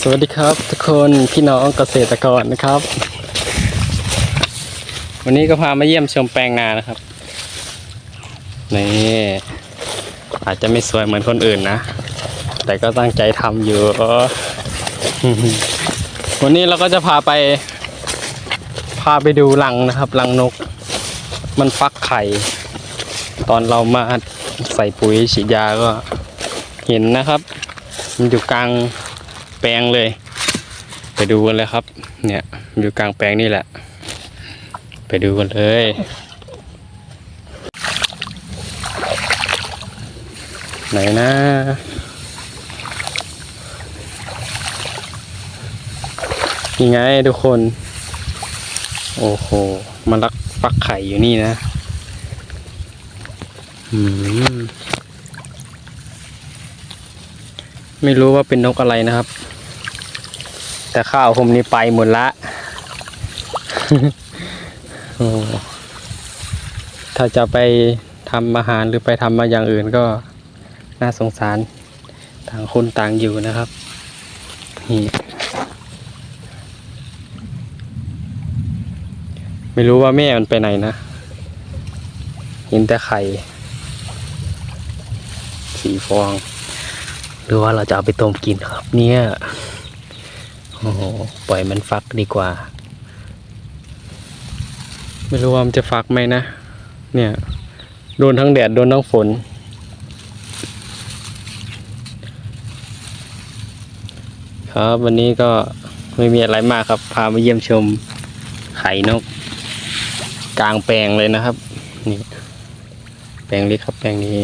สวัสดีครับทุกคนพี่น้องเกษตรกรนะครับ วันนี้ก็พามาเยี่ยมชมแปลงนานะครับนี่อาจจะไม่สวยเหมือนคนอื่นนะ แต่ก็ตั้งใจทำอยู่ วันนี้เราก็จะพาไป พาไปดูรังนะครับรังนก มันฟักไข่ ตอนเรามาใส่ปุ๋ยฉีดยาก็เห็นนะครับ มันอยู่กลาง แปลงเลย ไปดูกันเลยครับ เนี่ยอยู่กลางแปลงนี่แหละ ไปดูกันเลยไหนนะ ยังไงทุกคน โอ้โห มันรักฟักไข่อยู่นี่นะ อืม ไม่รู้ว่าเป็นนกอะไรนะครับ แต่ข้าวผมนี่ไปหมดละโอ้ถ้าจะไปทำอาหารหรือไปทำมาอย่างอื่นก็น่าสงสารต่างคนต่างอยู่นะครับนี่ไม่รู้ว่าแม่มันไปไหนนะเห็นแต่ไข่สีฟอง หรือว่าเราจะเอาไปต้มกินครับ เนี่ย โอ้โห ปล่อยมันฟักดีกว่า ไม่รู้ว่ามันจะฟักไหมนะ เนี่ย โดนทั้งแดด โดนทั้งฝน ครับวันนี้ก็ไม่มีอะไรมากครับ พามาเยี่ยมชมไข่นก กลางแปลงเลยนะครับ นี่ แปลงเล็กครับแปลงนี้